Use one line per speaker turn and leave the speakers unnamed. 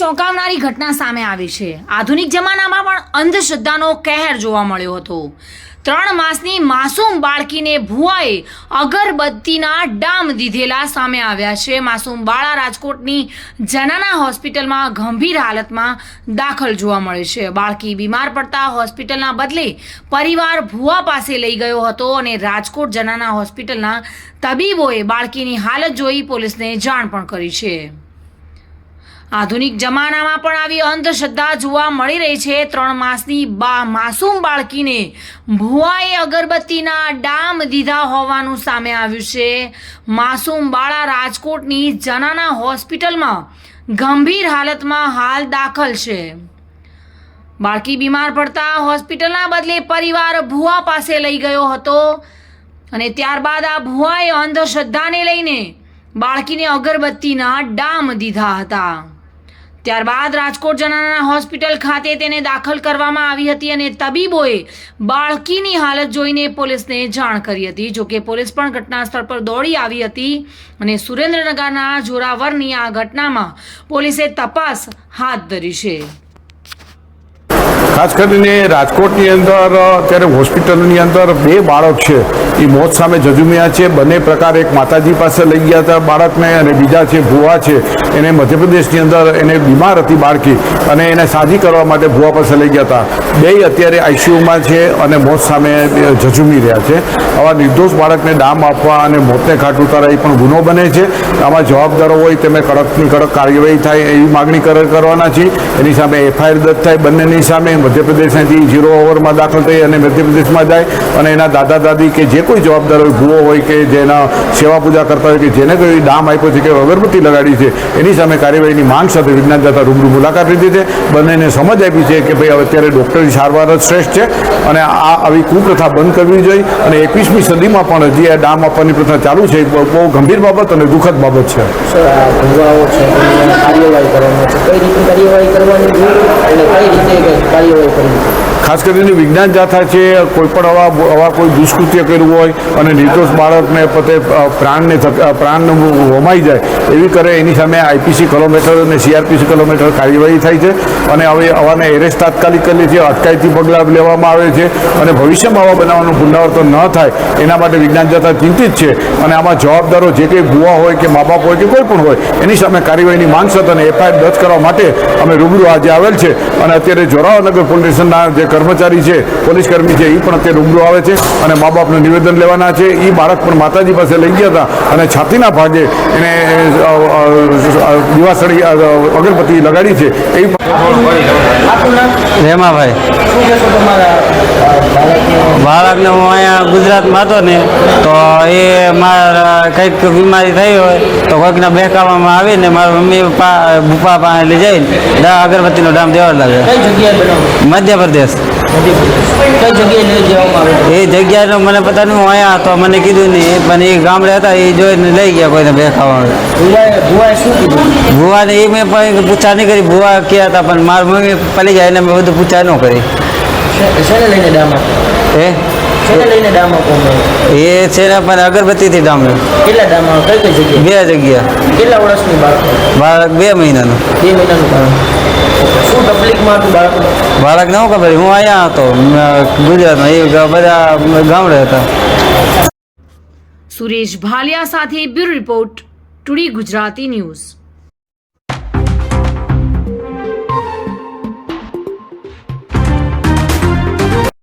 ચોંકાવનારી ઘટના સામે આવી છે. આધુનિક જમાનામાં પણ અંધશ્રદ્ધાનો કહેર જોવા મળ્યો હતો. ત્રણ માસની માસૂમ બાળકીને ભુવાએ અગરબત્તીના ડામ દીધેલા સામે આવ્યા છે. માસૂમ બાળા રાજકોટની જનાના હોસ્પિટલમાં ગંભીર હાલતમાં દાખલ જોવા મળે છે. બાળકી બીમાર પડતા હોસ્પિટલના બદલે પરિવાર ભુવા પાસે લઈ ગયો હતો અને રાજકોટ જનાના હોસ્પિટલના તબીબોએ બાળકીની હાલત જોઈ પોલીસને જાણ પણ કરી છે. આધુનિક જમાનામાં પણ આવી અંધશ્રદ્ધા જોવા મળી રહી છે. ત્રણ માસની બા માસૂમ બાળકીને ભુવાએ અગરબત્તીના ડામ દીધા હોવાનું સામે આવ્યું છે. માસૂમ બાળા રાજકોટની જનાના હોસ્પિટલમાં ગંભીર હાલતમાં હાલ દાખલ છે. બાળકી બીમાર પડતા હોસ્પિટલના બદલે પરિવાર ભુવા પાસે લઈ ગયો હતો અને ત્યારબાદ આ ભુવાએ અંધશ્રદ્ધાને લઈને બાળકીને અગરબત્તીના ડામ દીધા હતા. ત્યારબાદ રાજકોટ જનાના હોસ્પિટલ ખાતે તેને દાખલ કરવામાં આવી હતી અને તબીબોએ બાળકીની હાલત જોઈને પોલીસને જાણ કરી હતી. જોકે પોલીસ પણ ઘટના સ્થળ પર દોડી આવી હતી અને સુરેન્દ્રનગરના જોરાવરની આ ઘટનામાં પોલીસે તપાસ હાથ ધરી છે.
ખાસ કરીને રાજકોટની અંદર, અત્યારે હોસ્પિટલની અંદર બે બાળક છે. એ મોત સામે જજુમ્યા છે. બંને પ્રકાર એક માતાજી પાસે લઈ ગયા હતા બાળકને અને બીજા છે ભુવા છે. એને મધ્યપ્રદેશની અંદર એને બીમાર હતી બાળકી અને એને સાજી કરવા માટે ભુવા પાસે લઈ ગયા હતા. બે અત્યારે આઈસીયુમાં છે અને મોત સામે જજુમી રહ્યા છે. આવા નિર્દોષ બાળકને ડામ આપવા અને મોતને ઘાટ ઉતારા એ પણ ગુનો બને છે. આમાં જવાબદારો હોય તેમને કડકની કડક કાર્યવાહી થાય એવી માગણી કર- કરવાના છે એની સામે એફઆઈઆર દત્ત થાય, બંનેની સામે મધ્યપ્રદેશમાંથી ઝીરો ઓવરમાં દાખલ થઈ અને મધ્યપ્રદેશમાં જાય અને એના દાદા દાદી કે જે કોઈ જવાબદાર હોય, ભૂવો હોય કે જેના સેવા પૂજા કરતા હોય કે જેને કોઈ દામ આપ્યો છે કે અગરબત્તી લગાડી છે, એની સામે કાર્યવાહીની માંગ સાથે વિજ્ઞાન દાતા રૂબરૂ મુલાકાત લીધી છે. બંનેને સમજ આપી છે કે ભાઈ અત્યારે ડૉક્ટરની સારવાર જ શ્રેષ્ઠ છે અને આ આવી કુપ્રથા બંધ કરવી જોઈએ અને એકવીસમી સદીમાં પણ હજી આ દામ આપવાની પ્રથા ચાલુ છે બહુ ગંભીર બાબત અને દુઃખદ બાબત છે.
કાર્યવાહી કરવાની કઈ રીતે કાર્યવાહી કરવાની અને કઈ રીતે કાર્યવાહી કરવી
ખાસ કરીને વિજ્ઞાન જાથા છે કોઈ પણ આવા આવા કોઈ દુષ્કૃત્ય કર્યું હોય અને નિર્દોષ બાળકને પોતે પ્રાણને પ્રાણ હોમાઈ જાય, એવી કરે એની સામે આઈપીસી કિલોમીટર અને સીઆરપીસી કિલોમીટર કાર્યવાહી થાય છે અને હવે આવાને એરેસ્ટ તાત્કાલિક કરી છે, અટકાયતી પગલાં લેવામાં આવે છે અને ભવિષ્યમાં આવા બનાવવાનું પુનરાવર્તન ન થાય, એના માટે વિજ્ઞાન જાથા ચિંતિત છે અને આમાં જવાબદારો જે કંઈ ભૂવા હોય કે મા બાપ હોય કે કોઈ પણ હોય, એની સામે કાર્યવાહીની માંગ સાથે અને એફઆઈઆર દર્જ કરવા માટે અમે રૂબરૂ આજે આવેલ છે અને અત્યારે જોરાવનગર પોલીસ સ્ટેશનના જે કર્મચારી છે પોલીસ કર્મી છે એ પણ અત્યારે રૂબરૂ આવે છે અને મા બાપનું નિવેદન લેવાના છે. એ બાળક પણ માતાજી પાસે લઈ ગયા હતા અને છાતીના ભાગે એને દિવાસળી અગરબત્તી લગાડી છે. એ
રેમાભાઈ.
બાળકને?
હું અહીંયા ગુજરાતમાં હતો ને તો એ મારા કંઈક બીમારી થઈ હોય તો કોઈકના બહેકાવામાં આવીને મારા મમ્મી પપ્પા પાસે લઈ જઈને અગરબત્તીનો ડામ દેવા લાગે મધ્યપ્રદેશ. એ જગ્યાનો મને પતા નહીં હું તો મને કીધું નહીં પણ એ ગામડે હતા, એ જોઈને લઈ ગયા કોઈને
ભૂવાએ
ભુવાને એ મેં પૂછા નહીં કરી. ભુવા ક્યાં હતા, પણ મારા મમ્મી પડી જાય એને મેં બધું પૂછા ન કરી.
હે?
એ છે ને પણ અગરબત્તીથી ડામ
કેટલા
બે જગ્યા.
કેટલા વર્ષની બાળક
બે મહિનાનું
બે શું તકલીફમાં હતું બાળકને
શું ખબર, હું અહીંયા હતો ગુજરાતમાં, એ બધા ગામડે હતા.
સુરેશ ભાલિયા સાથે bureau report, today Gujarati news.